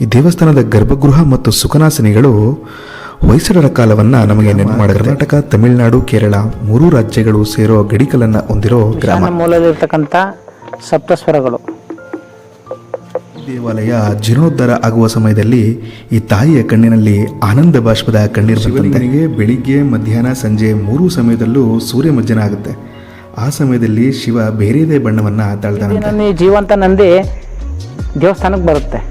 ಈ ದೇವಸ್ಥಾನದ ಗರ್ಭಗೃಹ ಮತ್ತು ಸುಖನಾಸನಿಗಳು ಹೊಯ್ಸಳರ ಕಾಲವನ್ನ ನಮಗೆ ನೆನಪು ಮಾಡ. ಕರ್ನಾಟಕ ತಮಿಳುನಾಡು ಕೇರಳ ಮೂರು ರಾಜ್ಯಗಳು ಸೇರೋ ಗಡಿಕಲನ್ನ ಹೊಂದಿರೋ ಗ್ರಾಮ. ಮೂಲದಲ್ಲಿರ್ತಕ್ಕಂಥ ಸಪ್ತಸ್ವರಗಳು. ದೇವಾಲಯ ಜೀರ್ಣೋದ್ಧಾರ ಆಗುವ ಸಮಯದಲ್ಲಿ ಈ ತಾಯಿಯ ಕಣ್ಣಿನಲ್ಲಿ ಆನಂದ ಬಾಷ್ಪದ ಕಣ್ಣೀರು ಶಿವಲಿಂಗನಿಗೆ ಬೆಳಿಗ್ಗೆ ಮಧ್ಯಾಹ್ನ ಸಂಜೆ ಮೂರು ಸಮಯದಲ್ಲೂ ಸೂರ್ಯ ಮಜ್ಜನ ಆಗುತ್ತೆ. ಆ ಸಮಯದಲ್ಲಿ ಶಿವ ಬೇರೆದೇ ಬಣ್ಣವನ್ನ ತಾಳ್ತಾನಂತೆ. ನಂದಿ ಜೀವಂತ ನಂದಿ ದೇವಸ್ಥಾನಕ್ಕೆ ಬರುತ್ತೆ.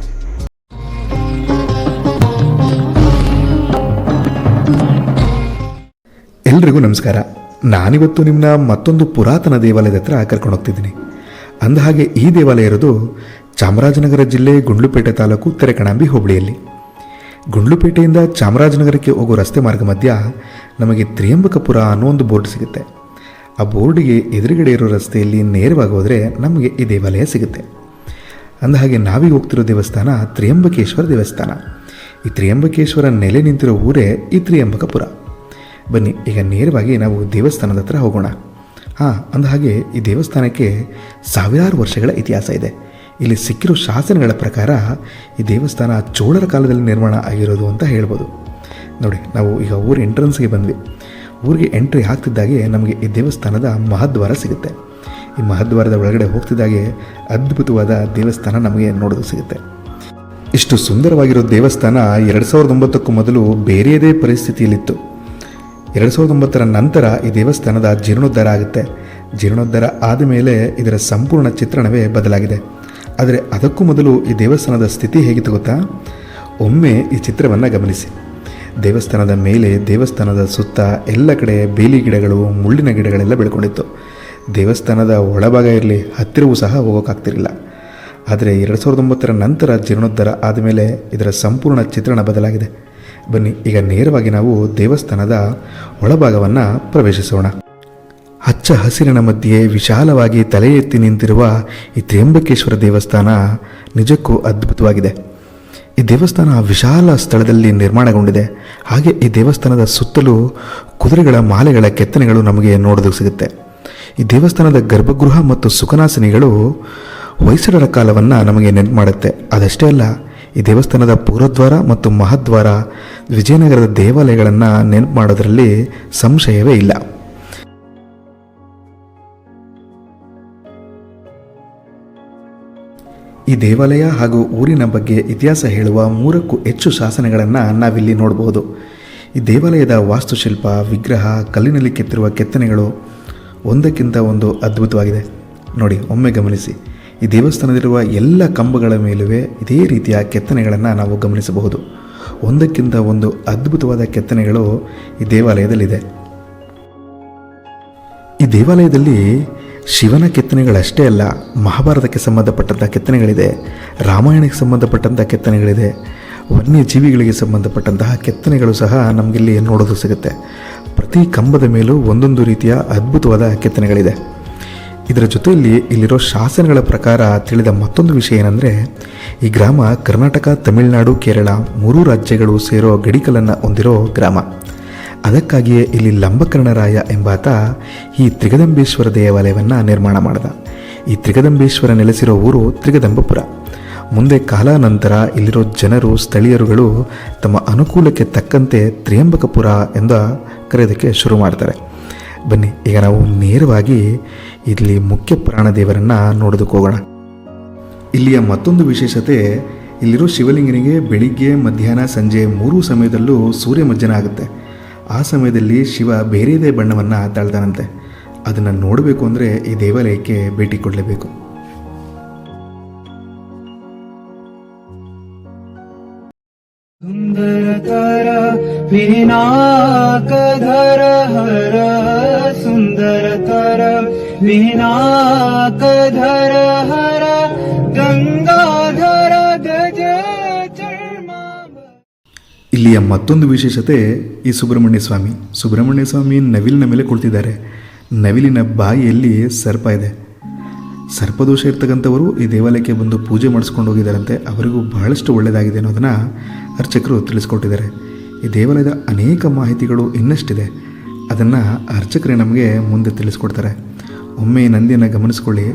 ಎಲ್ರಿಗೂ ನಮಸ್ಕಾರ. ನಾನಿವತ್ತು ನಿಮ್ಮನ್ನ ಮತ್ತೊಂದು ಪುರಾತನ ದೇವಾಲಯದ ಹತ್ರ ಕರ್ಕೊಂಡು ಹೋಗ್ತಿದ್ದೀನಿ. ಅಂದಹಾಗೆ ಈ ದೇವಾಲಯ ಇರೋದು ಚಾಮರಾಜನಗರ ಜಿಲ್ಲೆ ಗುಂಡ್ಲುಪೇಟೆ ತಾಲೂಕು ತೆರೆಕಣಾಂಬಿ ಹೋಬಳಿಯಲ್ಲಿ. ಗುಂಡ್ಲುಪೇಟೆಯಿಂದ ಚಾಮರಾಜನಗರಕ್ಕೆ ಹೋಗೋ ರಸ್ತೆ ಮಾರ್ಗ ಮಧ್ಯ ನಮಗೆ ತ್ರಿಯಂಬಕಪುರ ಅನ್ನೋ ಒಂದು ಬೋರ್ಡ್ ಸಿಗುತ್ತೆ. ಆ ಬೋರ್ಡಿಗೆ ಎದುರುಗಡೆ ಇರೋ ರಸ್ತೆಯಲ್ಲಿ ನೇರವಾಗಿ ಹೋದರೆ ನಮಗೆ ಈ ದೇವಾಲಯ ಸಿಗುತ್ತೆ. ಅಂದಹಾಗೆ ನಾವೀಗ ಹೋಗ್ತಿರೋ ದೇವಸ್ಥಾನ ತ್ರಿಯಂಬಕೇಶ್ವರ ದೇವಸ್ಥಾನ. ಈ ತ್ರಿಯಂಬಕೇಶ್ವರ ನೆಲೆ ನಿಂತಿರೋ ಊರೇ ಈ ತ್ರಿಯಂಬಕಪುರ. ಬನ್ನಿ, ಈಗ ನೇರವಾಗಿ ನಾವು ದೇವಸ್ಥಾನದ ಹತ್ರ ಹೋಗೋಣ. ಹಾಂ ಅಂದಹಾಗೆ ಈ ದೇವಸ್ಥಾನಕ್ಕೆ ಸಾವಿರಾರು ವರ್ಷಗಳ ಇತಿಹಾಸ ಇದೆ. ಇಲ್ಲಿ ಸಿಕ್ಕಿರೋ ಶಾಸನಗಳ ಪ್ರಕಾರ ಈ ದೇವಸ್ಥಾನ ಚೋಳರ ಕಾಲದಲ್ಲಿ ನಿರ್ಮಾಣ ಆಗಿರೋದು ಅಂತ ಹೇಳ್ಬೋದು. ನೋಡಿ, ನಾವು ಈಗ ಊರ ಎಂಟ್ರೆನ್ಸ್ಗೆ ಬಂದ್ವಿ. ಊರಿಗೆ ಎಂಟ್ರಿ ಹಾಕ್ತಿದ್ದಾಗೆ ನಮಗೆ ಈ ದೇವಸ್ಥಾನದ ಮಹದ್ವಾರ ಸಿಗುತ್ತೆ. ಈ ಮಹದ್ವಾರದ ಒಳಗಡೆ ಹೋಗ್ತಿದ್ದಾಗೆ ಅದ್ಭುತವಾದ ದೇವಸ್ಥಾನ ನಮಗೆ ನೋಡೋದು ಸಿಗುತ್ತೆ. ಇಷ್ಟು ಸುಂದರವಾಗಿರೋ ದೇವಸ್ಥಾನ ಎರಡು ಸಾವಿರದ ಒಂಬತ್ತಕ್ಕೂ ಮೊದಲು ಬೇರೆಯದೇ ಪರಿಸ್ಥಿತಿಯಲ್ಲಿತ್ತು. ಎರಡು ಸಾವಿರದ ಒಂಬತ್ತರ ನಂತರ ಈ ದೇವಸ್ಥಾನದ ಜೀರ್ಣೋದ್ಧಾರ ಆಗುತ್ತೆ. ಜೀರ್ಣೋದ್ಧಾರ ಆದ ಮೇಲೆ ಇದರ ಸಂಪೂರ್ಣ ಚಿತ್ರಣವೇ ಬದಲಾಗಿದೆ. ಆದರೆ ಅದಕ್ಕೂ ಮೊದಲು ಈ ದೇವಸ್ಥಾನದ ಸ್ಥಿತಿ ಹೇಗಿತ್ತು ಗೊತ್ತಾ? ಒಮ್ಮೆ ಈ ಚಿತ್ರವನ್ನು ಗಮನಿಸಿ. ದೇವಸ್ಥಾನದ ಮೇಲೆ ದೇವಸ್ಥಾನದ ಸುತ್ತ ಎಲ್ಲ ಕಡೆ ಬೇಲಿ ಗಿಡಗಳು, ಮುಳ್ಳಿನ ಗಿಡಗಳೆಲ್ಲ ಬೆಳ್ಕೊಂಡಿತ್ತು. ದೇವಸ್ಥಾನದ ಒಳಭಾಗ ಇರಲಿ, ಹತ್ತಿರವೂ ಸಹ ಹೋಗೋಕ್ಕಾಗ್ತಿರಲಿಲ್ಲ ಆದರೆ ಎರಡು ಸಾವಿರದ ಒಂಬತ್ತರ ನಂತರ ಜೀರ್ಣೋದ್ಧಾರ ಆದಮೇಲೆ ಇದರ ಸಂಪೂರ್ಣ ಚಿತ್ರಣ ಬದಲಾಗಿದೆ. ಬನ್ನಿ, ಈಗ ನೇರವಾಗಿ ನಾವು ದೇವಸ್ಥಾನದ ಒಳಭಾಗವನ್ನು ಪ್ರವೇಶಿಸೋಣ. ಹಚ್ಚ ಹಸಿರಿನ ಮಧ್ಯೆ ವಿಶಾಲವಾಗಿ ತಲೆ ಎತ್ತಿ ನಿಂತಿರುವ ಈ ತ್ರ್ಯಂಬಕೇಶ್ವರ ದೇವಸ್ಥಾನ ನಿಜಕ್ಕೂ ಅದ್ಭುತವಾಗಿದೆ. ಈ ದೇವಸ್ಥಾನ ವಿಶಾಲ ಸ್ಥಳದಲ್ಲಿ ನಿರ್ಮಾಣಗೊಂಡಿದೆ. ಹಾಗೆ ಈ ದೇವಸ್ಥಾನದ ಸುತ್ತಲೂ ಕುದುರೆಗಳ ಮಾಲೆಗಳ ಕೆತ್ತನೆಗಳು ನಮಗೆ ನೋಡೋದಕ್ಕೆ ಸಿಗುತ್ತೆ. ಈ ದೇವಸ್ಥಾನದ ಗರ್ಭಗೃಹ ಮತ್ತು ಸುಖನಾಸಿನಿಗಳು ಹೊಯ್ಸಳರ ಕಾಲವನ್ನು ನಮಗೆ ನೆನಪು ಮಾಡುತ್ತೆ. ಅದಷ್ಟೇ ಅಲ್ಲ ಈ ದೇವಸ್ಥಾನದ ಪೂರ್ವದ್ವಾರ ಮತ್ತು ಮಹದ್ವಾರ ವಿಜಯನಗರದ ದೇವಾಲಯಗಳನ್ನು ನೆನಪು ಮಾಡೋದರಲ್ಲಿ ಸಂಶಯವೇ ಇಲ್ಲ. ಈ ದೇವಾಲಯ ಹಾಗೂ ಊರಿನ ಬಗ್ಗೆ ಇತಿಹಾಸ ಹೇಳುವ ಮೂರಕ್ಕೂ ಹೆಚ್ಚು ಶಾಸನಗಳನ್ನು ನಾವಿಲ್ಲಿ ನೋಡಬಹುದು ಈ ದೇವಾಲಯದ ವಾಸ್ತುಶಿಲ್ಪ, ವಿಗ್ರಹ, ಕಲ್ಲಿನಲ್ಲಿ ಕೆತ್ತಿರುವ ಕೆತ್ತನೆಗಳು ಒಂದಕ್ಕಿಂತ ಒಂದು ಅದ್ಭುತವಾಗಿದೆ. ನೋಡಿ, ಒಮ್ಮೆ ಗಮನಿಸಿ. ಈ ದೇವಸ್ಥಾನದಲ್ಲಿರುವ ಎಲ್ಲ ಕಂಬಗಳ ಮೇಲೂ ಇದೇ ರೀತಿಯ ಕೆತ್ತನೆಗಳನ್ನು ನಾವು ಗಮನಿಸಬಹುದು. ಒಂದಕ್ಕಿಂತ ಒಂದು ಅದ್ಭುತವಾದ ಕೆತ್ತನೆಗಳು ಈ ದೇವಾಲಯದಲ್ಲಿದೆ. ಈ ದೇವಾಲಯದಲ್ಲಿ ಶಿವನ ಕೆತ್ತನೆಗಳಷ್ಟೇ ಅಲ್ಲ, ಮಹಾಭಾರತಕ್ಕೆ ಸಂಬಂಧಪಟ್ಟಂಥ ಕೆತ್ತನೆಗಳಿದೆ, ರಾಮಾಯಣಕ್ಕೆ ಸಂಬಂಧಪಟ್ಟಂಥ ಕೆತ್ತನೆಗಳಿದೆ, ವನ್ಯಜೀವಿಗಳಿಗೆ ಸಂಬಂಧಪಟ್ಟಂತಹ ಕೆತ್ತನೆಗಳು ಸಹ ನಮಗಿಲ್ಲಿ ನೋಡೋದು ಸಿಗುತ್ತೆ. ಪ್ರತಿ ಕಂಬದ ಮೇಲೂ ಒಂದೊಂದು ರೀತಿಯ ಅದ್ಭುತವಾದ ಕೆತ್ತನೆಗಳಿದೆ. ಇದರ ಜೊತೆಯಲ್ಲಿ ಇಲ್ಲಿರೋ ಶಾಸನಗಳ ಪ್ರಕಾರ ತಿಳಿದ ಮತ್ತೊಂದು ವಿಷಯ ಏನಂದರೆ, ಈ ಗ್ರಾಮ ಕರ್ನಾಟಕ, ತಮಿಳುನಾಡು, ಕೇರಳ ಮೂರೂ ರಾಜ್ಯಗಳು ಸೇರೋ ಗಡಿಕಲನ್ನು ಹೊಂದಿರೋ ಗ್ರಾಮ. ಅದಕ್ಕಾಗಿಯೇ ಇಲ್ಲಿ ಲಂಬಕರ್ಣರಾಯ ಎಂಬಾತ ಈ ತ್ರಿಗದಂಬೇಶ್ವರ ದೇವಾಲಯವನ್ನು ನಿರ್ಮಾಣ ಮಾಡಿದ. ಈ ತ್ರಿಗದಂಬೇಶ್ವರ ನೆಲೆಸಿರೋ ಊರು ತ್ರಿಗದಂಬಪುರ. ಮುಂದೆ ಕಾಲಾನಂತರ ಇಲ್ಲಿರೋ ಜನರು, ಸ್ಥಳೀಯರುಗಳು ತಮ್ಮ ಅನುಕೂಲಕ್ಕೆ ತಕ್ಕಂತೆ ತ್ರಿಯಂಬಕಪುರ ಎಂದು ಕರೆಯೋದಕ್ಕೆ ಶುರು ಮಾಡ್ತಾರೆ. ಬನ್ನಿ, ಈಗ ನಾವು ನೇರವಾಗಿ ಇಲ್ಲಿ ಮುಖ್ಯ ಪುರಾಣ ದೇವರನ್ನು ನೋಡೋದಕ್ಕೆ ಹೋಗೋಣ. ಇಲ್ಲಿಯ ಮತ್ತೊಂದು ವಿಶೇಷತೆ, ಇಲ್ಲಿರೋ ಶಿವಲಿಂಗನಿಗೆ ಬೆಳಿಗ್ಗೆ, ಮಧ್ಯಾಹ್ನ, ಸಂಜೆ ಮೂರು ಸಮಯದಲ್ಲೂ ಸೂರ್ಯ ಮಜ್ಜನ ಆಗುತ್ತೆ. ಆ ಸಮಯದಲ್ಲಿ ಶಿವ ಬೇರೆದೇ ಬಣ್ಣವನ್ನು ತಾಳ್ತಾನಂತೆ ಅದನ್ನು ನೋಡಬೇಕು ಅಂದರೆ ಈ ದೇವಾಲಯಕ್ಕೆ ಭೇಟಿ ಕೊಡಲೇಬೇಕು. ಸುಂದರ ಸುಂದರತರ ವಿನಾಕಧರ विनाकधर हर गङ्गाधर गज चर्माभ ಇಲ್ಲಿಯ ಮತ್ತೊಂದು ವಿಶೇಷತೆ ಈ ಸುಬ್ರಹ್ಮಣ್ಯ ಸ್ವಾಮಿ ಸುಬ್ರಹ್ಮಣ್ಯ ಸ್ವಾಮಿ ನವಿಲಿನ ಮೇಲೆ ಕುಳಿತಿದ್ದಾರೆ ನವಿಲಿನ ಬಾಯಿಯಲ್ಲಿ ಸರ್ಪ ಇದೆ ಸರ್ಪದೋಷ ಇರ್ತಕ್ಕಂಥವರು ಈ ದೇವಾಲಯಕ್ಕೆ ಬಂದು ಪೂಜೆ ಮಾಡಿಸ್ಕೊಂಡು ಹೋಗಿದ್ದಾರಂತೆ ಅವರಿಗೂ ಬಹಳಷ್ಟು ಒಳ್ಳೆಯದಾಗಿದೆ ಅನ್ನೋದನ್ನು ಅರ್ಚಕರು ತಿಳಿಸ್ಕೊಟ್ಟಿದ್ದಾರೆ ಈ ದೇವಾಲಯದ ಅನೇಕ ಮಾಹಿತಿಗಳು ಇನ್ನಷ್ಟಿದೆ ಅದನ್ನು ಅರ್ಚಕರೇ ನಮಗೆ ಮುಂದೆ ತಿಳಿಸ್ಕೊಡ್ತಾರೆ ಒಮ್ಮೆ ನಂದಿಯನ್ನು ಗಮನಿಸ್ಕೊಳ್ಳಿ.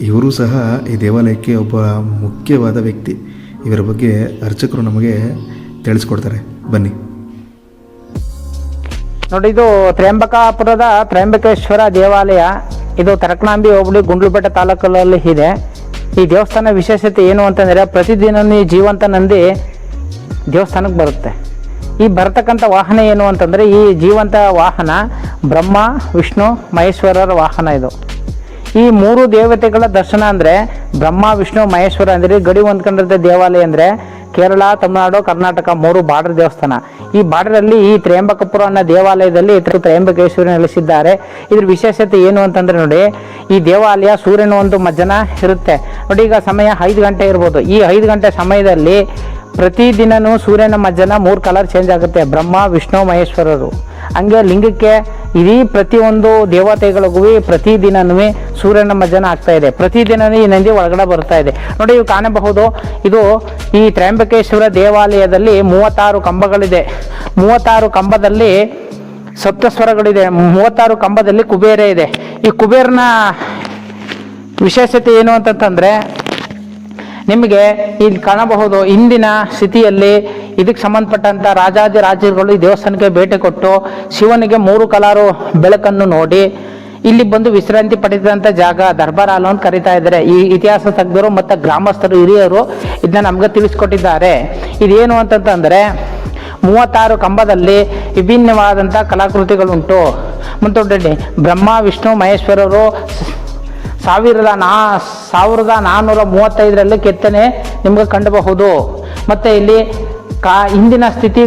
ಇವರು ಸಹ ಈ ದೇವಾಲಯಕ್ಕೆ ಒಬ್ಬ ಮುಖ್ಯವಾದ ವ್ಯಕ್ತಿ. ಇವರ ಬಗ್ಗೆ ಅರ್ಚಕರು ನಮಗೆ ತಿಳಿಸ್ಕೊಡ್ತಾರೆ. ಬನ್ನಿ. ನೋಡಿ, ಇದು ತ್ರ್ಯಂಬಕಾಪುರದ ತ್ರ್ಯಂಬಕೇಶ್ವರ ದೇವಾಲಯ. ಇದು ತರಕನಾಂಬಿ ಹೋಬಳಿ ಗುಂಡ್ಲುಪೇಟೆ ತಾಲೂಕಲ್ಲಿ ಇದೆ. ಈ ದೇವಸ್ಥಾನ ವಿಶೇಷತೆ ಏನು ಅಂತಂದರೆ ಪ್ರತಿದಿನ ಈ ಜೀವಂತ ನಂದಿ ದೇವಸ್ಥಾನಕ್ಕೆ ಬರುತ್ತೆ. ಈ ಬರ್ತಕ್ಕಂಥ ವಾಹನ ಏನು ಅಂತಂದರೆ ಈ ಜೀವಂತ ವಾಹನ ಬ್ರಹ್ಮ, ವಿಷ್ಣು, ಮಹೇಶ್ವರರ ವಾಹನ ಇದು. ಈ ಮೂರು ದೇವತೆಗಳ ದರ್ಶನ ಅಂದರೆ ಬ್ರಹ್ಮ, ವಿಷ್ಣು, ಮಹೇಶ್ವರ ಅಂದರೆ ಗಡಿ ಹೊಂದ್ಕೊಂಡಿರೋ ದೇವಾಲಯ ಅಂದರೆ ಕೇರಳ, ತಮಿಳುನಾಡು, ಕರ್ನಾಟಕ ಮೂರು ಬಾರ್ಡರ್ ದೇವಸ್ಥಾನ. ಈ ಬಾರ್ಡರಲ್ಲಿ ಈ ತ್ರಯಂಬಕಪುರ ಅನ್ನೋ ದೇವಾಲಯದಲ್ಲಿ ತ್ರಯಂಬಕೇಶ್ವರಿ ನೆಲೆಸಿದ್ದಾರೆ. ಇದ್ರ ವಿಶೇಷತೆ ಏನು ಅಂತಂದರೆ ನೋಡಿ, ಈ ದೇವಾಲಯ ಸೂರ್ಯನ ಒಂದು ಮಜ್ಜನ ಇರುತ್ತೆ. ನೋಡಿ, ಈಗ ಸಮಯ ಐದು ಗಂಟೆ ಇರ್ಬೋದು. ಈ ಐದು ಗಂಟೆ ಸಮಯದಲ್ಲಿ ಪ್ರತಿದಿನವೂ ಸೂರ್ಯನ ಮಜ್ಜನ ಮೂರು ಕಲರ್ ಚೇಂಜ್ ಆಗುತ್ತೆ, ಬ್ರಹ್ಮ, ವಿಷ್ಣು, ಮಹೇಶ್ವರರು. ಹಂಗೆ ಲಿಂಗಕ್ಕೆ ಇಡೀ ಪ್ರತಿಯೊಂದು ದೇವತೆಗಳಿಗೂ ಪ್ರತಿದಿನನೂ ಸೂರ್ಯನ ಮಜ್ಜನ ಆಗ್ತಾ ಇದೆ. ಪ್ರತಿದಿನವೂ ಈ ನಂದಿ ಒಳಗಡೆ ಬರ್ತಾ ಇದೆ. ನೋಡಿ ನೀವು ಕಾಣಬಹುದು. ಇದು ಈ ತ್ರಯಂಬಕೇಶ್ವರ ದೇವಾಲಯದಲ್ಲಿ ಮೂವತ್ತಾರು ಕಂಬಗಳಿದೆ. ಮೂವತ್ತಾರು ಕಂಬದಲ್ಲಿ ಸಪ್ತಸ್ವರಗಳಿದೆ. ಮೂವತ್ತಾರು ಕಂಬದಲ್ಲಿ ಕುಬೇರ ಇದೆ. ಈ ಕುಬೇರನ ವಿಶೇಷತೆ ಏನು ಅಂತಂತಂದ್ರೆ ನಿಮಗೆ ಇಲ್ಲಿ ಕಾಣಬಹುದು ಇಂದಿನ ಸ್ಥಿತಿಯಲ್ಲಿ ಇದಕ್ಕೆ ಸಂಬಂಧಪಟ್ಟಂತ ರಾಜಾದಿ ರಾಜರುಗಳು ಈ ದೇವಸ್ಥಾನಕ್ಕೆ ಭೇಟಿ ಕೊಟ್ಟು ಶಿವನಿಗೆ ಮೂರು ಕಲಾರು ಬೆಳಕನ್ನು ನೋಡಿ ಇಲ್ಲಿ ಬಂದು ವಿಶ್ರಾಂತಿ ಪಡೆದಂಥ ಜಾಗ ದರ್ಬಾರ್ ಹಾಲು ಅಂತ ಕರಿತಾ ಇದ್ದಾರೆ. ಈ ಇತಿಹಾಸ ತಜ್ಞರು ಮತ್ತು ಗ್ರಾಮಸ್ಥರು, ಹಿರಿಯರು ಇದನ್ನ ನಮ್ಗೆ ತಿಳಿಸ್ಕೊಟ್ಟಿದ್ದಾರೆ. ಇದೇನು ಅಂತಂತಂದರೆ ಮೂವತ್ತಾರು ಕಂಬದಲ್ಲಿ ವಿಭಿನ್ನವಾದಂಥ ಕಲಾಕೃತಿಗಳುಂಟು. ಮತ್ತು ಬ್ರಹ್ಮ, ವಿಷ್ಣು, ಮಹೇಶ್ವರರು ಸಾವಿರದ ನಾ, ಸಾವಿರದ ನಾನ್ನೂರ ಮೂವತ್ತೈದರಲ್ಲಿ ಕೆತ್ತನೆ ನಿಮಗೆ ಕಂಡಬಹುದು. ಮತ್ತು ಇಲ್ಲಿ ಕಾ ಇಂದಿನ ಸ್ಥಿತಿ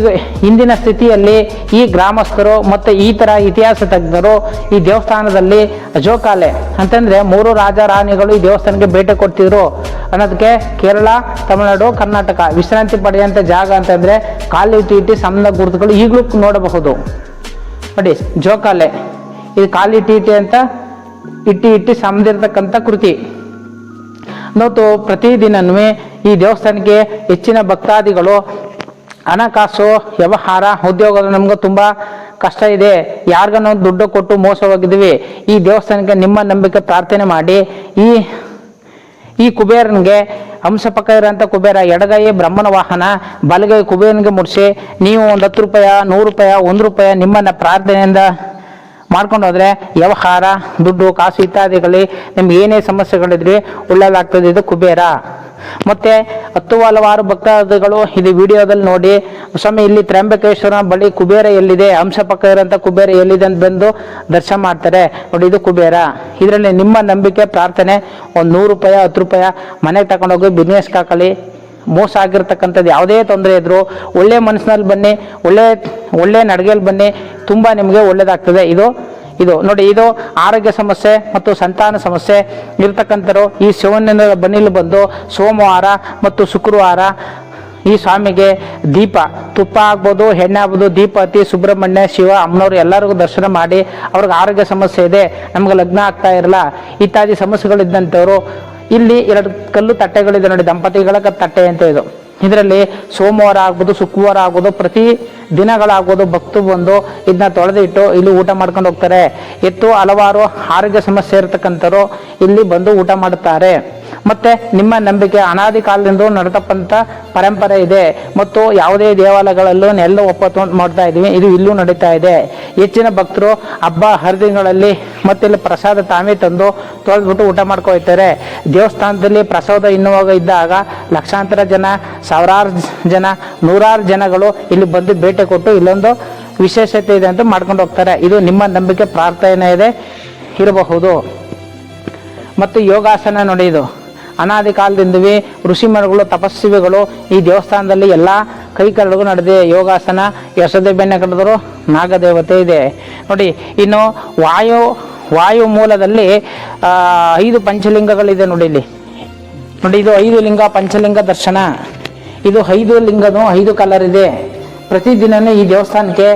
ಇಂದಿನ ಸ್ಥಿತಿಯಲ್ಲಿ ಈ ಗ್ರಾಮಸ್ಥರು ಮತ್ತು ಈ ಥರ ಇತಿಹಾಸ ತಜ್ಞರು ಈ ದೇವಸ್ಥಾನದಲ್ಲಿ ಅಜೋಕಾಲೆ ಅಂತಂದರೆ ಮೂರು ರಾಜ ರಾಣಿಗಳು ಈ ದೇವಸ್ಥಾನಕ್ಕೆ ಭೇಟಿ ಕೊಡ್ತಿದ್ರು. ಅನ್ನೋದಕ್ಕೆ ಕೇರಳ, ತಮಿಳುನಾಡು, ಕರ್ನಾಟಕ ವಿಶ್ರಾಂತಿ ಪಡೆಯುವಂಥ ಜಾಗ ಅಂತಂದರೆ ಕಾಲು ಇಟ್ಟು ಇಟ್ಟು ಗುರುತುಗಳು ಈಗಲೂ ನೋಡಬಹುದು. ನೋಡಿ, ಜೋಕಾಲೆ. ಇದು ಟಿ ಟಿ ಅಂತ ಇಟ್ಟಿ ಇಟ್ಟಿ ಸಮದಿರ್ತಕ್ಕಂಥ ಕೃತಿ. ಮತ್ತು ಪ್ರತಿದಿನನೂ ಈ ದೇವಸ್ಥಾನಕ್ಕೆ ಹೆಚ್ಚಿನ ಭಕ್ತಾದಿಗಳು ಹಣಕಾಸು, ವ್ಯವಹಾರ ಉದ್ಯೋಗದ ನಮ್ಗೆ ತುಂಬ ಕಷ್ಟ ಇದೆ. ಯಾರಿಗನ್ನ ದುಡ್ಡು ಕೊಟ್ಟು ಮೋಸ ಹೋಗಿದ್ದೀವಿ. ಈ ದೇವಸ್ಥಾನಕ್ಕೆ ನಿಮ್ಮ ನಂಬಿಕೆ ಪ್ರಾರ್ಥನೆ ಮಾಡಿ. ಈ ಈ ಕುಬೇರನಿಗೆ ಹಂಸ ಪಕ್ಕ ಇರೋಂಥ ಕುಬೇರ, ಎಡಗೈ ಬ್ರಹ್ಮನ ವಾಹನ, ಬಲಗೈ ಕುಬೇರನಿಗೆ ಮುಡಿಸಿ ನೀವು ಒಂದು ಹತ್ತು ರೂಪಾಯ, ನೂರು ರೂಪಾಯಿ, ಒಂದು ರೂಪಾಯಿ ನಿಮ್ಮನ್ನು ಪ್ರಾರ್ಥನೆಯಿಂದ ಮಾಡ್ಕೊಂಡು ಹೋದ್ರೆ ವ್ಯವಹಾರ, ದುಡ್ಡು, ಕಾಸು ಇತ್ಯಾದಿಗಳಲ್ಲಿ ನಿಮ್ಗೆ ಏನೇ ಸಮಸ್ಯೆಗಳಿದ್ರೆ ಉಳ್ಳಲಾಗ್ತದೆ, ಇದು ಕುಬೇರ. ಮತ್ತೆ ಹತ್ತು ಹಲವಾರು ಭಕ್ತಾದಿಗಳು ಇದು ವಿಡಿಯೋದಲ್ಲಿ ನೋಡಿ, ಸ್ವಾಮಿ ಇಲ್ಲಿ ತ್ರ್ಯಂಬಕೇಶ್ವರ ಬಳಿ ಕುಬೇರ ಎಲ್ಲಿದೆ, ಅಂಶ ಪಕ್ಕ ಇರೋಂಥ ಕುಬೇರ ಎಲ್ಲಿದೆ ಅಂತ ಬಂದು ದರ್ಶನ ಮಾಡ್ತಾರೆ. ನೋಡಿ, ಇದು ಕುಬೇರ. ಇದರಲ್ಲಿ ನಿಮ್ಮ ನಂಬಿಕೆ, ಪ್ರಾರ್ಥನೆ, ಒಂದು ನೂರು ರೂಪಾಯಿ, ಹತ್ತು ರೂಪಾಯಿ ಮನೆಗೆ ತಗೊಂಡೋಗಿ ಬಿಸ್ನೆಸ್ಗೆ ಹಾಕಲಿ ಮೋಸ ಆಗಿರ್ತಕ್ಕಂಥದ್ದು ಯಾವುದೇ ತೊಂದರೆ ಇದ್ದರೂ ಒಳ್ಳೆ ಮನಸ್ಸಿನಲ್ಲಿ ಬನ್ನಿ, ಒಳ್ಳೆ ಒಳ್ಳೆ ನಡಿಗೆಯಲ್ಲಿ ಬನ್ನಿ, ತುಂಬ ನಿಮಗೆ ಒಳ್ಳೆಯದಾಗ್ತದೆ ಇದು ಇದು ನೋಡಿ, ಇದು ಆರೋಗ್ಯ ಸಮಸ್ಯೆ ಮತ್ತು ಸಂತಾನ ಸಮಸ್ಯೆ ಇರ್ತಕ್ಕಂಥರು ಈ ಶಿವನ ಬನ್ನಿಲು ಬಂದು ಸೋಮವಾರ ಮತ್ತು ಶುಕ್ರವಾರ ಈ ಸ್ವಾಮಿಗೆ ದೀಪ, ತುಪ್ಪ ಆಗ್ಬೋದು ಎಣ್ಣೆ ಆಗ್ಬೋದು ದೀಪ ಹತ್ತಿ ಸುಬ್ರಹ್ಮಣ್ಯ, ಶಿವ, ಅಮ್ಮನವ್ರು ಎಲ್ಲರಿಗೂ ದರ್ಶನ ಮಾಡಿ, ಅವ್ರಿಗೆ ಆರೋಗ್ಯ ಸಮಸ್ಯೆ ಇದೆ, ನಮ್ಗೆ ಲಗ್ನ ಆಗ್ತಾ ಇರಲ್ಲ, ಇತ್ಯಾದಿ ಸಮಸ್ಯೆಗಳಿದ್ದಂಥವ್ರು ಇಲ್ಲಿ ಎರಡು ಕಲ್ಲು ತಟ್ಟೆಗಳಿದೆ ನೋಡಿ, ದಂಪತಿಗಳ ತಟ್ಟೆ ಅಂತ ಇದು. ಇದರಲ್ಲಿ ಸೋಮವಾರ ಆಗ್ಬೋದು ಶುಕ್ರವಾರ ಆಗ್ಬೋದು ಪ್ರತಿ ದಿನಗಳಾಗೋದು ಭಕ್ತರು ಬಂದು ಇದನ್ನ ತೊಳೆದಿಟ್ಟು ಇಲ್ಲಿ ಊಟ ಮಾಡ್ಕೊಂಡು ಹೋಗ್ತಾರೆ. ಎತ್ತು ಹಲವಾರು ಆರೋಗ್ಯ ಸಮಸ್ಯೆ ಇರತಕ್ಕಂಥವ್ರು ಇಲ್ಲಿ ಬಂದು ಊಟ ಮಾಡುತ್ತಾರೆ. ಮತ್ತೆ ನಿಮ್ಮ ನಂಬಿಕೆ ಅನಾದಿ ಕಾಲದಿಂದ ನಡೆದಪ್ಪಂತ ಪರಂಪರೆ ಇದೆ. ಮತ್ತು ಯಾವುದೇ ದೇವಾಲಯಗಳಲ್ಲೂ ಎಲ್ಲ ಒಪ್ಪತ್ತು ಮಾಡ್ತಾ ಇದ್ದೀವಿ. ಇದು ಇಲ್ಲೂ ನಡೀತಾ ಇದೆ. ಹೆಚ್ಚಿನ ಭಕ್ತರು ಹಬ್ಬ, ಹರಿದಿನಗಳಲ್ಲಿ ಮತ್ತೆ ಇಲ್ಲಿ ಪ್ರಸಾದ ತಾವೇ ತಂದು ತೊಳೆದ್ಬಿಟ್ಟು ಊಟ ಮಾಡ್ಕೊಳ್ತಾರೆ. ದೇವಸ್ಥಾನದಲ್ಲಿ ಪ್ರಸಾದ ಇನ್ನುವಾಗ ಇದ್ದಾಗ ಲಕ್ಷಾಂತರ ಜನ, ಸಾವಿರಾರು ಜನ, ನೂರಾರು ಜನಗಳು ಇಲ್ಲಿ ಬಂದು ಭೇಟಿ ಕೊಟ್ಟು ಇಲ್ಲೊಂದು ವಿಶೇಷತೆ ಇದೆ ಅಂತ ಮಾಡ್ಕೊಂಡು ಹೋಗ್ತಾರೆ. ಇದು ನಿಮ್ಮ ನಂಬಿಕೆ, ಪ್ರಾರ್ಥನೆ ಇದೆ. ಇರಬಹುದು. ಮತ್ತು ಯೋಗಾಸನ ನೋಡಿ ಇದು. ಅನಾದಿ ಕಾಲದಿಂದವೇ ಋಷಿಮರುಗಳು ತಪಸ್ವಿಗಳು ಈ ದೇವಸ್ಥಾನದಲ್ಲಿ ಎಲ್ಲ ಕೈ ಕರಡುಗೂ ನಡೆದಿದೆ. ಯೋಗಾಸನ ಯಶೋದೆ ಬೆಣ್ಣೆ ನಾಗದೇವತೆ ಇದೆ. ನೋಡಿ, ಇನ್ನು ವಾಯು ವಾಯು ಮೂಲದಲ್ಲಿ ಐದು ಪಂಚಲಿಂಗಗಳಿದೆ ನೋಡಿ ಇಲ್ಲಿ. ನೋಡಿ, ಇದು ಐದು ಲಿಂಗ ಪಂಚಲಿಂಗ ದರ್ಶನ. ಇದು ಐದು ಲಿಂಗನು ಐದು ಕಲರ್ ಇದೆ. ಪ್ರತಿದಿನನೂ ಈ ದೇವಸ್ಥಾನಕ್ಕೆ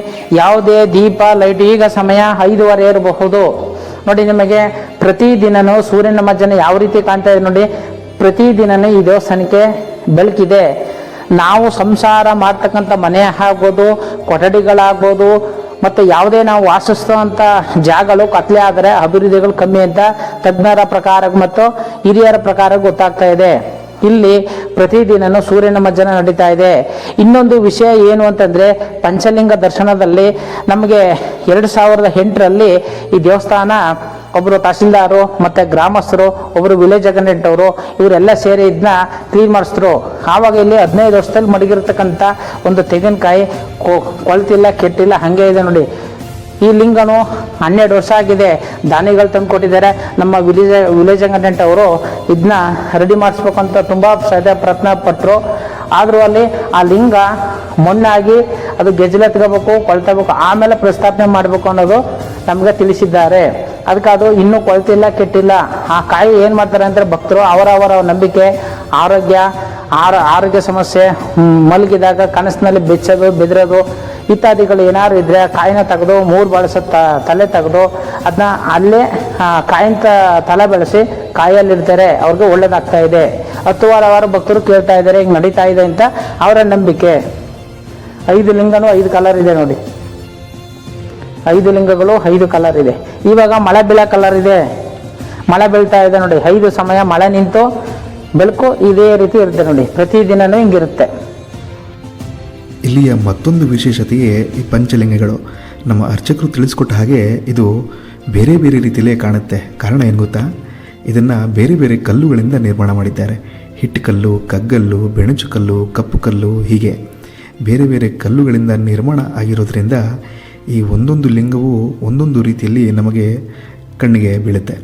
ಯಾವುದೇ ದೀಪ, ಲೈಟ್, ಈಗ ಸಮಯ ಐದುವರೆ ಇರಬಹುದು. ನೋಡಿ, ನಿಮಗೆ ಪ್ರತಿದಿನನೂ ಸೂರ್ಯನ ಮಜ್ಜನ ಯಾವ ರೀತಿ ಕಾಣ್ತಾ ಇದೆ ನೋಡಿ, ಪ್ರತಿದಿನನೇ ಈ ದೇವಸ್ಥಾನಕ್ಕೆ ಬೆಳಕಿದೆ. ನಾವು ಸಂಸಾರ ಮಾಡ್ತಕ್ಕಂಥ ಮನೆ ಆಗ್ಬೋದು, ಕೊಠಡಿಗಳಾಗ್ಬೋದು, ಮತ್ತು ಯಾವುದೇ ನಾವು ವಾಸಿಸುವಂಥ ಜಾಗಗಳು ಕತ್ಲೆ ಆದರೆ ಅಭಿವೃದ್ಧಿಗಳು ಕಮ್ಮಿ ಅಂತ ತಜ್ಞರ ಪ್ರಕಾರ ಮತ್ತು ಹಿರಿಯರ ಪ್ರಕಾರ ಗೊತ್ತಾಗ್ತಾ ಇದೆ. ಇಲ್ಲಿ ಪ್ರತಿದಿನನೂ ಸೂರ್ಯನ ಮಜ್ಜನ ನಡೀತಾ ಇದೆ. ಇನ್ನೊಂದು ವಿಷಯ ಏನು ಅಂತಂದರೆ, ಪಂಚಲಿಂಗ ದರ್ಶನದಲ್ಲಿ ನಮಗೆ ಎರಡು ಸಾವಿರದ ಎಂಟರಲ್ಲಿ ಈ ದೇವಸ್ಥಾನ ಒಬ್ಬರು ತಹಸೀಲ್ದಾರು ಮತ್ತೆ ಗ್ರಾಮಸ್ಥರು ಒಬ್ಬರು ವಿಲೇಜ್ ಅಟೆಂಡೆಂಟ್ ಅವರು, ಇವರೆಲ್ಲ ಸೇರಿ ಇದನ್ನ ಕ್ಲೀನ್ ಮಾಡಿಸಿದ್ರು. ಆವಾಗ ಇಲ್ಲಿ ಹದಿನೈದು ವರ್ಷದಲ್ಲಿ ಮಡಗಿರ್ತಕ್ಕಂಥ ಒಂದು ತೆಂಗಿನಕಾಯಿ ಕೊಳ್ತಿಲ್ಲ ಕೆಟ್ಟಿಲ್ಲ, ಹಾಗೆ ಇದೆ ನೋಡಿ. ಈ ಲಿಂಗನು ಹನ್ನೆರಡು ವರ್ಷ ಆಗಿದೆ. ದಾನಿಗಳು ತಂದು ಕೊಟ್ಟಿದ್ದಾರೆ. ನಮ್ಮ ವಿಲೇಜ್ ವಿಲೇಜ್ ಅಟೆಂಡೆಂಟ್ ಅವರು ಇದನ್ನ ರೆಡಿ ಮಾಡಿಸ್ಬೇಕಂತ ತುಂಬ ಸದ ಪ್ರಯತ್ನ ಪಟ್ಟರು ಆದರೂ ಅಲ್ಲಿ ಆ ಲಿಂಗ ಮಣ್ಣಾಗಿ ಅದು ಗೆಜ್ಜಲೆತ್ಕೋಬೇಕು ಕೊಳ್ತಬೇಕು ಆಮೇಲೆ ಪ್ರಸ್ತಾಪನೆ ಮಾಡಬೇಕು ಅನ್ನೋದು ನಮಗೆ ತಿಳಿಸಿದ್ದಾರೆ. ಅದಕ್ಕೆ ಅದು ಇನ್ನೂ ಕೊಳ್ತಿಲ್ಲ ಕೆಟ್ಟಿಲ್ಲ. ಆ ಕಾಯಿ ಏನು ಮಾಡ್ತಾರೆ ಅಂದರೆ ಭಕ್ತರು ಅವರವರ ನಂಬಿಕೆ, ಆರೋಗ್ಯ, ಆರ, ಆರೋಗ್ಯ ಸಮಸ್ಯೆ ಮಲಗಿದಾಗ ಕನಸಿನಲ್ಲಿ ಬೆಚ್ಚೋದು ಬೆದರೋದು ಇತ್ಯಾದಿಗಳು ಏನಾದ್ರು ಇದ್ರೆ ಕಾಯಿನ ತೆಗೆದು ಮೂರು ಬಳಸೋ ತಲೆ ತೆಗೆದು ಅದನ್ನ ಅಲ್ಲೇ ಕಾಯಿನ ತಲೆ ಬೆಳೆಸಿ ಕಾಯಲ್ಲಿರ್ತಾರೆ. ಅವ್ರಿಗೆ ಒಳ್ಳೇದಾಗ್ತಾ ಇದೆ. ಹತ್ತು ವಾರ ಭಕ್ತರು ಕೇಳ್ತಾ ಇದ್ದಾರೆ, ಹಿಂಗೆ ನಡೀತಾ ಇದೆ ಅಂತ ಅವರ ನಂಬಿಕೆ. ಐದು ಲಿಂಗನೂ ಐದು ಕಲರ್ ಇದೆ ನೋಡಿ. ಐದು ಲಿಂಗಗಳು, ಐದು ಕಲರ್ ಇದೆ. ಇವಾಗ ಮಳೆ ಬೀಳ ಕಲರ್ ಇದೆ. ಮಳೆ ಬೀಳ್ತಾ ಇದೆ ನೋಡಿ, ಐದು ಸಮಯ ಮಳೆ ನಿಂತು ಬೆಳಕು ಇದೇ ರೀತಿ ಇರುತ್ತೆ ನೋಡಿ, ಪ್ರತಿದಿನನೂ ಹಿಂಗಿರುತ್ತೆ. ಇಲ್ಲಿಯ ಮತ್ತೊಂದು ವಿಶೇಷತೆಯೇ ಈ ಪಂಚಲಿಂಗಗಳು. ನಮ್ಮ ಅರ್ಚಕರು ತಿಳಿಸ್ಕೊಟ್ಟ ಹಾಗೆ ಇದು ಬೇರೆ ಬೇರೆ ರೀತಿಯಲ್ಲೇ ಕಾಣುತ್ತೆ. ಕಾರಣ ಏನು ಗೊತ್ತಾ? ಇದನ್ನು ಬೇರೆ ಬೇರೆ ಕಲ್ಲುಗಳಿಂದ ನಿರ್ಮಾಣ ಮಾಡಿದ್ದಾರೆ. ಹಿಟ್ಟುಕಲ್ಲು ಕಗ್ಗಲ್ಲು ಬೆಣಚು ಕಲ್ಲು ಕಪ್ಪು ಕಲ್ಲು ಹೀಗೆ. ಬೇರೆ ಬೇರೆ ಕಲ್ಲುಗಳಿಂದ ನಿರ್ಮಾಣ ಆಗಿರೋದ್ರಿಂದ ಈ ಒಂದೊಂದು ಲಿಂಗವು ಒಂದೊಂದು ರೀತಿಯಲ್ಲಿ ನಮಗೆ ಕಣ್ಣಿಗೆ ಬೀಳುತ್ತೆ.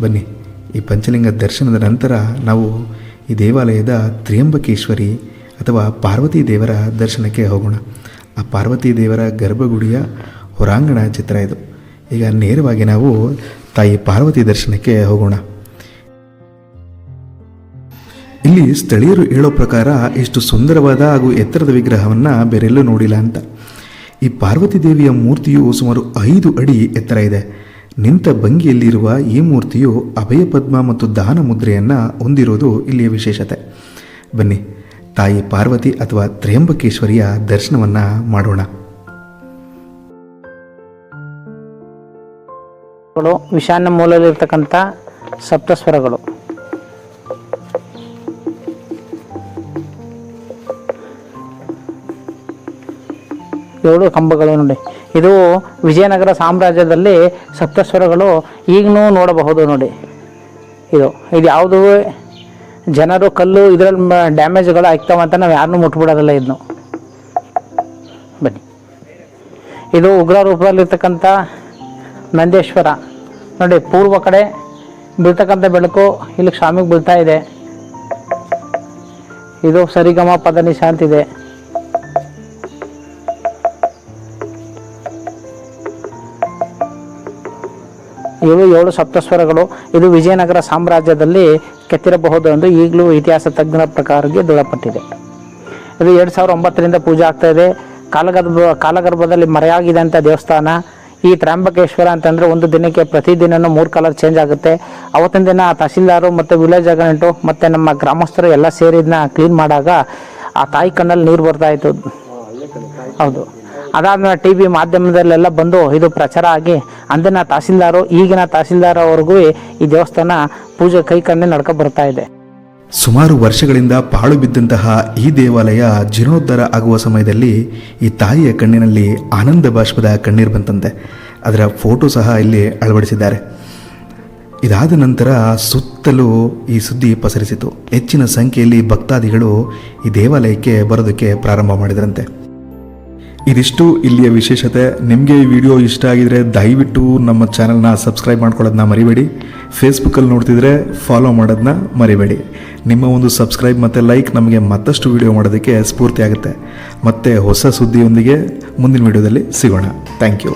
ಬನ್ನಿ, ಈ ಪಂಚಲಿಂಗ ದರ್ಶನದ ನಂತರ ನಾವು ಈ ದೇವಾಲಯದ ತ್ರಿಯಂಬಕೇಶ್ವರಿ ಅಥವಾ ಪಾರ್ವತಿ ದೇವರ ದರ್ಶನಕ್ಕೆ ಹೋಗೋಣ. ಆ ಪಾರ್ವತಿ ದೇವರ ಗರ್ಭಗುಡಿಯ ಹೊರಾಂಗಣ ಚಿತ್ರ ಇದು. ಈಗ ನೇರವಾಗಿ ನಾವು ತಾಯಿ ಪಾರ್ವತಿ ದರ್ಶನಕ್ಕೆ ಹೋಗೋಣ. ಇಲ್ಲಿ ಸ್ಥಳೀಯರು ಹೇಳೋ ಪ್ರಕಾರ ಇಷ್ಟು ಸುಂದರವಾದ ಹಾಗೂ ಎತ್ತರದ ವಿಗ್ರಹವನ್ನು ಬೇರೆಲ್ಲೂ ನೋಡಿಲ್ಲ ಅಂತ. ಈ ಪಾರ್ವತಿ ದೇವಿಯ ಮೂರ್ತಿಯು ಸುಮಾರು ಐದು ಅಡಿ ಎತ್ತರ ಇದೆ. ನಿಂತ ಭಂಗಿಯಲ್ಲಿರುವ ಈ ಮೂರ್ತಿಯು ಅಭಯ ಪದ್ಮ ಮತ್ತು ದಾನ ಮುದ್ರೆಯನ್ನು ಹೊಂದಿರೋದು ಇಲ್ಲಿಯ ವಿಶೇಷತೆ. ಬನ್ನಿ, ತಾಯಿ ಪಾರ್ವತಿ ಅಥವಾ ತ್ರಯಂಬಕೇಶ್ವರಿಯ ದರ್ಶನವನ್ನು ಮಾಡೋಣ. ವಿಶಾನ್ನ ಮೂಲದಲ್ಲಿರ್ತಕ್ಕಂಥ ಸಪ್ತಸ್ವರಗಳು. ಏಳು ಕಂಬಗಳು ನೋಡಿ. ಇದು ವಿಜಯನಗರ ಸಾಮ್ರಾಜ್ಯದಲ್ಲಿ ಸಪ್ತಸ್ವರಗಳು ಈಗಲೂ ನೋಡಬಹುದು ನೋಡಿ. ಇದು ಇದು ಯಾವುದು? ಜನರು ಕಲ್ಲು ಇದರಲ್ಲಿ ಡ್ಯಾಮೇಜ್ಗಳು ಆಗ್ತಾವಂತ ನಾವು ಯಾರನ್ನೂ ಮುಟ್ಬಿಡೋದಿಲ್ಲ ಇದನ್ನು ಬನ್ನಿ. ಇದು ಉಗ್ರ ರೂಪದಲ್ಲಿರ್ತಕ್ಕಂಥ ನಂದೇಶ್ವರ. ನೋಡಿ, ಪೂರ್ವ ಕಡೆ ಬೀಳ್ತಕ್ಕಂಥ ಬೆಳಕು ಇಲ್ಲಿ ಸ್ವಾಮಿಗೆ ಬೀಳ್ತಾ ಇದೆ. ಇದು ಸರಿಗಮ ಪದನಿಶ ಅಂತಿದೆ ಇವು ಏಳು ಸಪ್ತಸ್ವರಗಳು ಇದು ವಿಜಯನಗರ ಸಾಮ್ರಾಜ್ಯದಲ್ಲಿ ಕೆತ್ತಿರಬಹುದು ಎಂದು ಈಗಲೂ ಇತಿಹಾಸ ತಜ್ಞರ ಪ್ರಕಾರಕ್ಕೆ ದೃಢಪಟ್ಟಿದೆ ಇದು ಎರಡು ಸಾವಿರದ ಒಂಬತ್ತರಿಂದ ಪೂಜೆ ಆಗ್ತಾ ಇದೆ. ಕಾಲಗರ್ಭ, ಕಾಲಗರ್ಭದಲ್ಲಿ ಮರೆಯಾಗಿದೆ ಅಂತ ದೇವಸ್ಥಾನ. ಈ ತ್ರಾಂಬಕೇಶ್ವರ ಅಂತಂದರೆ ಒಂದು ದಿನಕ್ಕೆ ಪ್ರತಿದಿನನೂ ಮೂರು ಕಲರ್ ಚೇಂಜ್ ಆಗುತ್ತೆ. ಅವತ್ತಿನ ದಿನ ತಹಸೀಲ್ದಾರು ಮತ್ತು ವಿಲೇಜ್ ಅಗನೆಂಟು ಮತ್ತು ನಮ್ಮ ಗ್ರಾಮಸ್ಥರು ಎಲ್ಲ ಸೇರಿದನ್ನ ಕ್ಲೀನ್ ಮಾಡಾಗ ಆ ತಾಯಿ ಕಣ್ಣಲ್ಲಿ ನೀರು ಬರ್ತಾ ಇತ್ತು. ಹೌದು. ಅದಾದ್ಮೇಲೆ ಟಿ ವಿ ಮಾಧ್ಯಮದಲ್ಲೆಲ್ಲ ಬಂದು ಇದು ಪ್ರಚಾರ ಆಗಿ ಅಂದಿನ ತಹಸೀಲ್ದಾರು, ಈಗಿನ ತಹಸೀಲ್ದಾರ್ ಅವ್ರಿಗೂ ಈ ದೇವಸ್ಥಾನ ಪೂಜೆ ಕೈ ಕಣ್ಣೆ ನಡ್ಕೊ ಬರ್ತಾ ಇದೆ. ಸುಮಾರು ವರ್ಷಗಳಿಂದ ಪಾಳು ಬಿದ್ದಂತಹ ಈ ದೇವಾಲಯ ಜೀರ್ಣೋದ್ಧಾರ ಆಗುವ ಸಮಯದಲ್ಲಿ ಈ ತಾಯಿಯ ಕಣ್ಣಿನಲ್ಲಿ ಆನಂದ ಬಾಷ್ಪದ ಕಣ್ಣೀರು ಬಂತಂತೆ. ಅದರ ಫೋಟೋ ಸಹ ಇಲ್ಲಿ ಅಳವಡಿಸಿದ್ದಾರೆ. ಇದಾದ ನಂತರ ಸುತ್ತಲೂ ಈ ಸುದ್ದಿ ಪಸರಿಸಿತು. ಹೆಚ್ಚಿನ ಸಂಖ್ಯೆಯಲ್ಲಿ ಭಕ್ತಾದಿಗಳು ಈ ದೇವಾಲಯಕ್ಕೆ ಬರೋದಕ್ಕೆ ಪ್ರಾರಂಭ ಮಾಡಿದರಂತೆ. ಇದಿಷ್ಟು ಇಲ್ಲಿಯ ವಿಶೇಷತೆ. ನಿಮಗೆ ಈ ವಿಡಿಯೋ ಇಷ್ಟ ಆಗಿದರೆ ದಯವಿಟ್ಟು ನಮ್ಮ ಚಾನಲ್ನ ಸಬ್ಸ್ಕ್ರೈಬ್ ಮಾಡ್ಕೊಳ್ಳೋದನ್ನ ಮರಿಬೇಡಿ. ಫೇಸ್ಬುಕ್ಕಲ್ಲಿ ನೋಡ್ತಿದ್ರೆ ಫಾಲೋ ಮಾಡೋದನ್ನ ಮರಿಬೇಡಿ. ನಿಮ್ಮ ಒಂದು ಸಬ್ಸ್ಕ್ರೈಬ್ ಮತ್ತು ಲೈಕ್ ನಮಗೆ ಮತ್ತಷ್ಟು ವಿಡಿಯೋ ಮಾಡೋದಕ್ಕೆ ಸ್ಫೂರ್ತಿ ಆಗುತ್ತೆ ಮತ್ತೆ ಹೊಸ ಸುದ್ದಿಯೊಂದಿಗೆ ಮುಂದಿನ ವಿಡಿಯೋದಲ್ಲಿ ಸಿಗೋಣ. Thank you